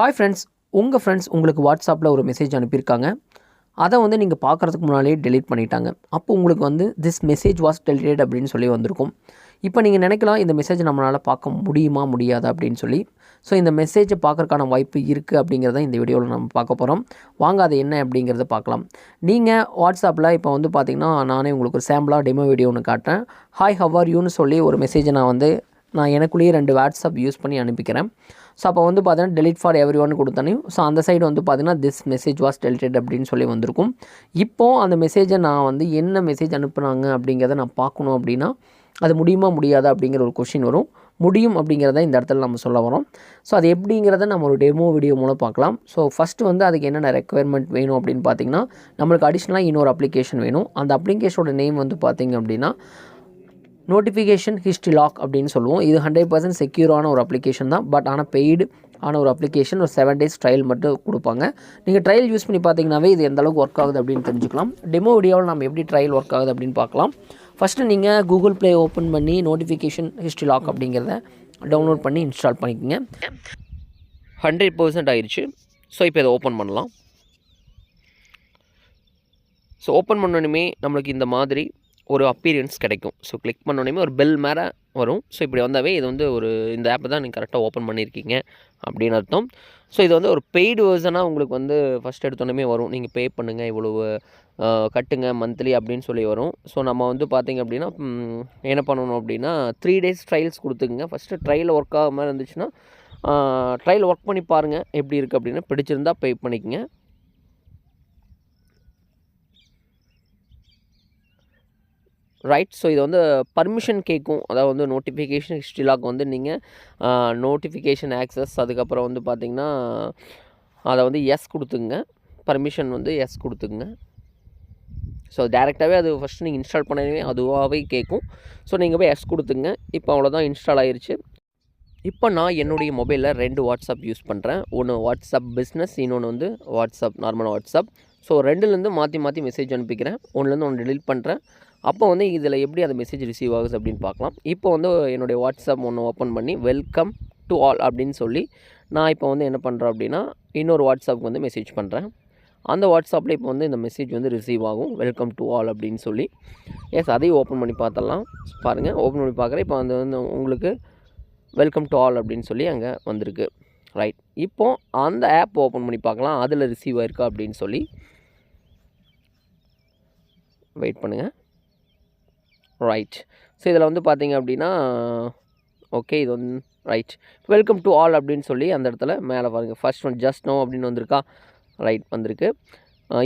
Hi friends உங்கள் friends உங்களுக்கு வாட்ஸ்அப்பில் ஒரு மெசேஜ் அனுப்பியிருக்காங்க. அதை வந்து நீங்கள் பார்க்குறதுக்கு முன்னாலே டெலிட் பண்ணிட்டாங்க. அப்போ உங்களுக்கு வந்து திஸ் மெசேஜ் வாஸ் டெலிட்டட் அப்படின்னு சொல்லி வந்திருக்கும். இப்போ நீங்கள் நினைக்கலாம் இந்த மெசேஜ் நம்மளால் பார்க்க முடியுமா முடியாதா அப்படின்னு சொல்லி. ஸோ இந்த மெசேஜை பார்க்கறக்கான வாய்ப்பு இருக்குது அப்படிங்கிறத இந்த வீடியோவில் நம்ம பார்க்க போகிறோம் வாங்க அது என்ன அப்படிங்கிறத பார்க்கலாம். நீங்கள் வாட்ஸ்அப்பில் இப்போ வந்து பார்த்திங்கன்னா நானே உங்களுக்கு ஒரு சாம்பிளாக டெமோ வீடியோ ஒன்று காட்டுறேன். ஹாய் ஹவர் யூன்னு சொல்லி ஒரு மெசேஜை நான் வந்து நான் எனக்குள்ளேயே ரெண்டு வாட்ஸ்அப் யூஸ் பண்ணி அனுப்பிக்கிறேன். ஸோ அப்போ வந்து பார்த்தீங்கன்னா டெலிட் ஃபார் எவ்ரி ஒன் கொடுத்தனையும் ஸோ அந்த சைடு வந்து பார்த்தீங்கன்னா திஸ் மெசேஜ் வாஸ் டெலிட்டட் அப்படின்னு சொல்லி வந்திருக்கும். இப்போது அந்த மெசேஜை நான் வந்து என்ன மெசேஜ் அனுப்புனாங்க அப்படிங்கிறத நான் பார்க்கணும் அப்படின்னா அது முடியுமா முடியாதா அப்படிங்கிற ஒரு கொஷின் வரும். முடியும் அப்படிங்கிறத இந்த இடத்துல நம்ம சொல்ல வரோம். ஸோ அது எப்படிங்கிறத நம்ம ஒரு டெமோ வீடியோ மூலம் பார்க்கலாம். ஸோ ஃபஸ்ட்டு வந்து அதுக்கு என்னென்ன ரெக்குயர்மெண்ட் வேணும் அப்படின்னு பார்த்தீங்கன்னா நம்மளுக்கு அடிஷ்னலாக இன்னொரு அப்ளிகேஷன் வேணும். அந்த அப்ளிகேஷனோட நேம் வந்து பார்த்திங்க அப்படின்னா நோட்டிஃபிகேஷன் ஹிஸ்ட்ரி லாக் அப்படின்னு சொல்லுவோம். இது ஹண்ட்ரட் பர்சன்ட் செக்யூரான ஒரு அப்ளிகேஷன் தான். பட் ஆனால் பெய்டு ஆன ஒரு அப்ளிகேஷன் ஒரு செவன் டேஸ் ட்ரையல் மட்டும் கொடுப்பாங்க. நீங்கள் ட்ரையல் யூஸ் பண்ணி பார்த்தீங்கன்னாவே இது எந்த அளவுக்கு ஒர்க் ஆகுது அப்படின்னு தெரிஞ்சுக்கலாம். டெமோ வீடியோவில் நம்ம எப்படி ட்ரையல் ஒர்க் ஆகுது அப்படின்னு பார்க்கலாம். ஃபஸ்ட்டு நீங்கள் கூகுள் ப்ளே ஓப்பன் பண்ணி நோட்டிஃபிகேஷன் ஹிஸ்ட்ரி லாக் அப்படிங்கிறத டவுன்லோட் பண்ணி இன்ஸ்டால் பண்ணிக்கோங்க. ஹண்ட்ரட் பர்சன்ட் ஆயிடுச்சு ஸோ இப்போ இதை ஓப்பன் பண்ணலாம். ஸோ ஓப்பன் பண்ணணுமே நம்மளுக்கு இந்த மாதிரி ஒரு அப்பீரியன்ஸ் கிடைக்கும். ஸோ கிளிக் பண்ணோடனே ஒரு பெல் மேலே வரும். ஸோ இப்படி வந்தாவே இது வந்து ஒரு இந்த ஆப்பை தான் நீங்கள் கரெக்டாக ஓப்பன் பண்ணியிருக்கீங்க அப்படின்னு அர்த்தம். ஸோ இது வந்து ஒரு பெய்டு வேர்ஷனாக உங்களுக்கு வந்து ஃபஸ்ட் எடுத்தோடனே வரும். நீங்கள் பே பண்ணுங்கள் இவ்வளவு கட்டுங்க மந்த்லி அப்படின்னு சொல்லி வரும். ஸோ நம்ம வந்து பார்த்தீங்க அப்படின்னா என்ன பண்ணணும் அப்படின்னா த்ரீ டேஸ் ட்ரையல்ஸ் கொடுத்துக்குங்க. ஃபஸ்ட்டு ட்ரையல் ஒர்க் ஆகாமல் இருந்துச்சுன்னா ட்ரையல் ஒர்க் பண்ணி பாருங்கள் எப்படி இருக்குது அப்படின்னு. பிடிச்சிருந்தா பே பண்ணிக்கங்க. ரைட் ஸோ இது வந்து பர்மிஷன் கேட்கும் அதாவது வந்து நோட்டிஃபிகேஷன் ஹிஸ்ட்ரி லாக் வந்து நீங்கள் நோட்டிஃபிகேஷன் ஆக்சஸ் அதுக்கப்புறம் வந்து பார்த்தீங்கன்னா அதை வந்து எஸ் கொடுத்துங்க பர்மிஷன் வந்து எஸ் கொடுத்துங்க ஸோ டேரெக்டாகவே அது ஃபஸ்ட்டு நீங்கள் இன்ஸ்டால் பண்ணவே அதுவாகவே கேட்கும் ஸோ நீங்கள் போய் எஸ் கொடுத்துங்க இப்போ அவ்வளோதான் இன்ஸ்டால் ஆயிடுச்சு இப்போ நான் என்னுடைய மொபைலில் ரெண்டு வாட்ஸ்அப் யூஸ் பண்ணுறேன் ஒன்று வாட்ஸ்அப் பிஸ்னஸ் இன்னொன்று வந்து வாட்ஸ்அப் நார்மல் வாட்ஸ்அப் ஸோ ரெண்டுலேருந்து மாற்றி மாற்றி மெசேஜ் அனுப்பிக்கிறேன். ஒன்றுலேருந்து ஒன்று டெலிட் பண்ணுறேன் அப்போ வந்து இதில் எப்படி அந்த மெசேஜ் ரிசீவ் ஆகுது அப்படின்னு பார்க்கலாம். இப்போ வந்து என்னுடைய வாட்ஸ்அப் ஒன்று ஓப்பன் பண்ணி வெல்கம் டு ஆல் அப்படின்னு சொல்லி நான் இப்போ வந்து என்ன பண்ணுறேன் அப்படின்னா இன்னொரு வாட்ஸ்அப்புக்கு வந்து மெசேஜ் பண்ணுறேன் அந்த வாட்ஸ்அப்பில் இப்போ வந்து இந்த மெசேஜ் வந்து ரிசீவ் ஆகும். வெல்கம் டு ஆல் அப்படின்னு சொல்லி. எஸ் அதையும் ஓப்பன் பண்ணி பார்த்தலாம் பாருங்கள் ஓப்பன் பண்ணி பார்க்குறேன். இப்போ வந்து வந்து உங்களுக்கு வெல்கம் டு ஆல் அப்படின்னு சொல்லி அங்கே வந்திருக்கு. ரைட் இப்போ அந்த ஆப் ஓப்பன் பண்ணி பார்க்கலாம். அதில் ரிசீவ் ஆயிருக்கா அப்படின்னு சொல்லி. வெயிட் பண்ணுங்கள் ரைட் ஸோ இதில் வந்து பார்த்தீங்க அப்படின்னா ஓகே இது வந்து ரைட் வெல்கம் டு ஆல் அப்படின்னு சொல்லி அந்த இடத்துல மேலே பாருங்கள் ஃபர்ஸ்ட் ஒன் ஜஸ்ட் நோ அப்படின்னு வந்திருக்கா? ரைட் வந்திருக்கு.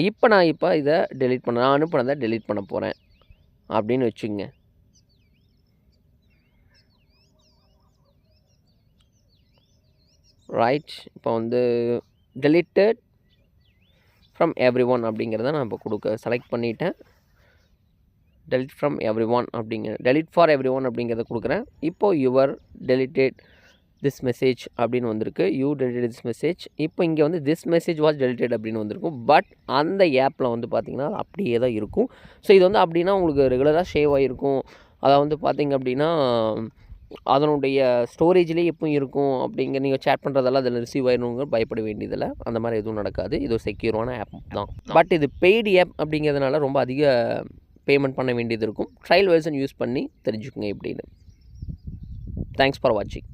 இப்போ நான் இப்போ இதை டெலிட் பண்ண நான் அனுப்புனதை டெலிட் பண்ண போகிறேன் அப்படின்னு வச்சுங்க ரைட் இப்போ வந்து டெலிட்டட் ஃப்ரம் எவ்ரி ஒன் அப்படிங்கிறத நான் இப்போ கொடுக்க செலக்ட் பண்ணிட்டேன். Delete ஃப்ரம் எவ்ரி ஒன் அப்படிங்கிற delete ஃபார் எவ்ரி ஒன் அப்படிங்கிறத கொடுக்குறேன். இப்போது யுவர் deleted திஸ் மெசேஜ் அப்படின்னு வந்திருக்கு. யூ deleted திஸ் மெசேஜ் இப்போ இங்கே வந்து திஸ் மெசேஜ் வாஸ் deleted அப்படின்னு வந்திருக்கும். பட் அந்த ஆப்பில் வந்து பார்த்திங்கன்னா அப்படியே தான் இருக்கும். ஸோ இது வந்து அப்படின்னா உங்களுக்கு ரெகுலராக சேவ் ஆகிருக்கும் அதை வந்து பார்த்திங்க அப்படின்னா அதனுடைய ஸ்டோரேஜ்லேயே எப்பவும் இருக்கும் அப்படிங்க நீங்கள் சேட் பண்ணுறதெல்லாம் அதில் ரிசீவ் ஆயிருங்க பயப்பட வேண்டியதில்லை. அந்த மாதிரி எதுவும் நடக்காது. இது ஒரு செக்யூரான ஆப் தான். பட் இது பெய்டு ஆப் அப்படிங்கிறதுனால ரொம்ப அதிக பேமெண்ட் பண்ண வேண்டியது இருக்கும். ட்ரையல் வெர்ஷன் யூஸ் பண்ணி தெரிஞ்சுக்குங்க எப்படின்னு. தேங்க்ஸ் ஃபார் வாட்சிங்